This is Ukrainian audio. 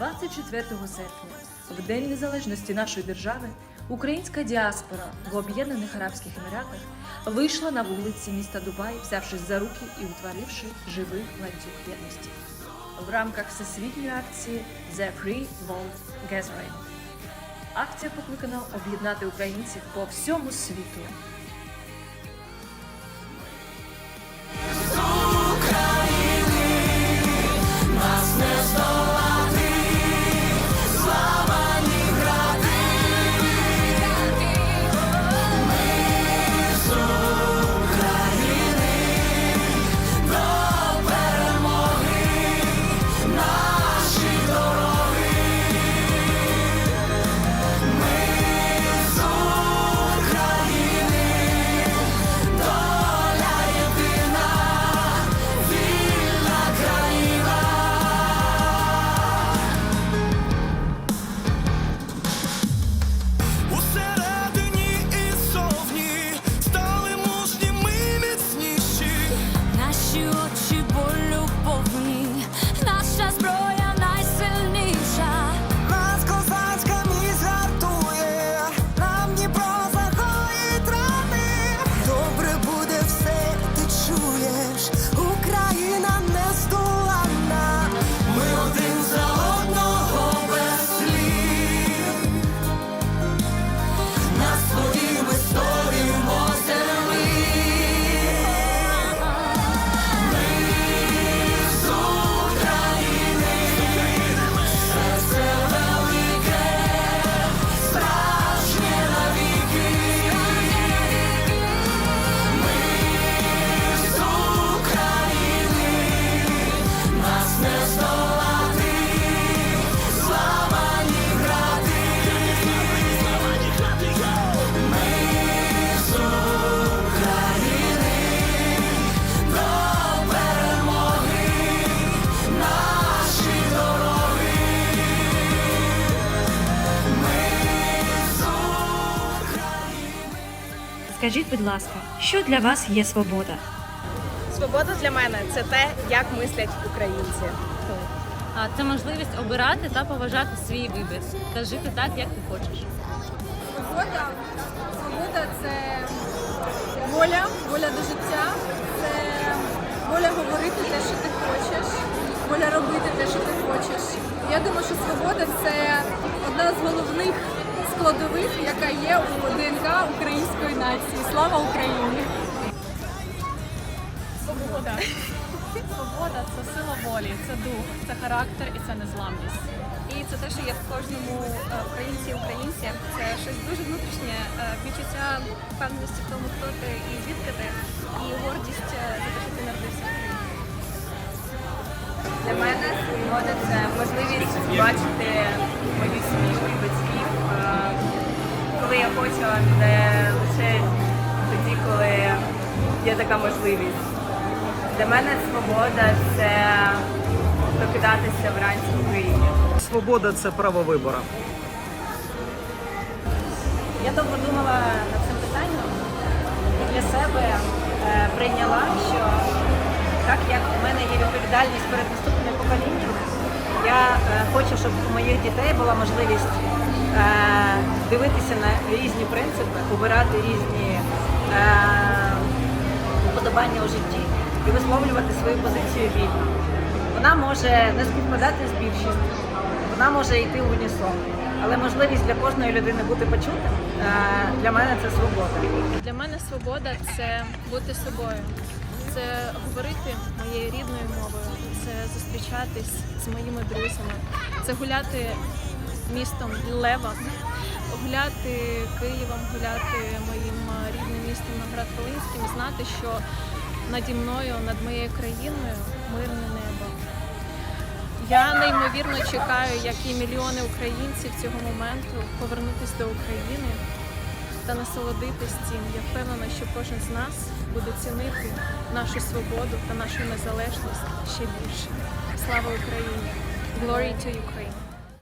24 серпня, в День Незалежності нашої держави, українська діаспора в Об'єднаних Арабських Еміратах вийшла на вулиці міста Дубай, взявшись за руки і утворивши живий ланцюг єдності. В рамках всесвітньої акції The Free World Gathering. Акція покликана об'єднати українців по всьому світу. Скажіть, будь ласка, що для вас є свобода? Свобода для мене це те, як мислять українці. А це можливість обирати та поважати свій вибір та жити так, як ти хочеш. Свобода, свобода це воля, воля до життя, це воля говорити те, що ти хочеш, воля робити те, що ти хочеш. Я думаю, що свобода це одна з головних складових, яка є у ДНК української нації. Слава Україні! Свобода. Свобода це сила волі, це дух, це характер і це незламність. І це те, що є в кожному е, українці і українці. Це щось дуже внутрішнє, е, відчуття впевненості в тому, хто ти і звідки ти, і гордість е, за те, що ти народився. Для мене свобода це можливість бачити мою сім'ю і батьків, е, коли я хочу, а не лише тоді, коли є така можливість. Для мене свобода це прокидатися вранці в Україні. Свобода це право вибору. Я довго думала над цим питанням і для себе е, прийняла, що так як в мене є відповідальність перед поколіннями, я е, хочу, щоб у моїх дітей була можливість е, дивитися на різні принципи, обирати різні е, уподобання у житті і висловлювати свою позицію вільно. Вона може не співпадати з більшістю, вона може йти в унісон. Але можливість для кожної людини бути почутим для мене це свобода. Для мене свобода це бути собою, це говорити моєю рідною мовою, це зустрічатись з моїми друзями, це гуляти містом Лева, гуляти Києвом, гуляти моїм рідним містом Новград Волинським, знати, що наді мною, над моєю країною мирне небо. Я неймовірно чекаю, як і мільйони українців цього моменту повернутися до України та насолодитись цим. Я впевнена, що кожен з нас буде цінити нашу свободу та нашу незалежність ще більше. Слава Україні! Glory to Ukraine!